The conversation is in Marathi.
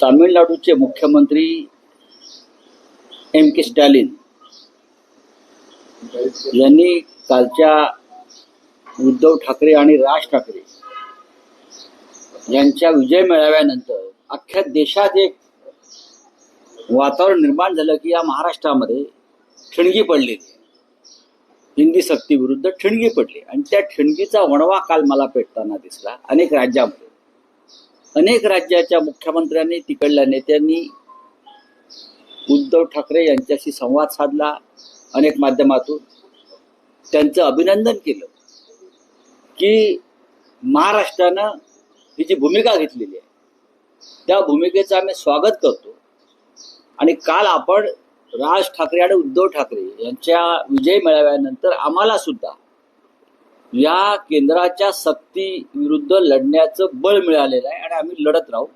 तामिळनाडूचे मुख्यमंत्री एम के स्टॅलिन यांनी कालच्या उद्धव ठाकरे आणि राज ठाकरे यांच्या विजय मेळाव्यानंतर अख्ख्या देशात एक वातावरण निर्माण झालं की या महाराष्ट्रामध्ये ठिणगी पडलेली हिंदी सक्तीविरुद्ध ठिणगी पडली. आणि त्या ठिणगीचा वणवा काल मला पेटताना दिसला अनेक राज्यामध्ये. अनेक राज्याच्या मुख्यमंत्र्यांनी तिकडल्या नेत्यांनी उद्धव ठाकरे यांच्याशी संवाद साधला अनेक माध्यमातून. त्यांचं अभिनंदन केलं की महाराष्ट्रानं ही जी भूमिका घेतलेली आहे त्या भूमिकेचं आम्ही स्वागत करतो. आणि काल आपण राज ठाकरे आणि उद्धव ठाकरे यांच्या विजय मेळाव्यानंतर आम्हाला सुद्धा या केंद्राच्या सक्ती विरुद्ध लढण्याचं बळ मिळालेलं आहे आणि आम्ही लढत राहू.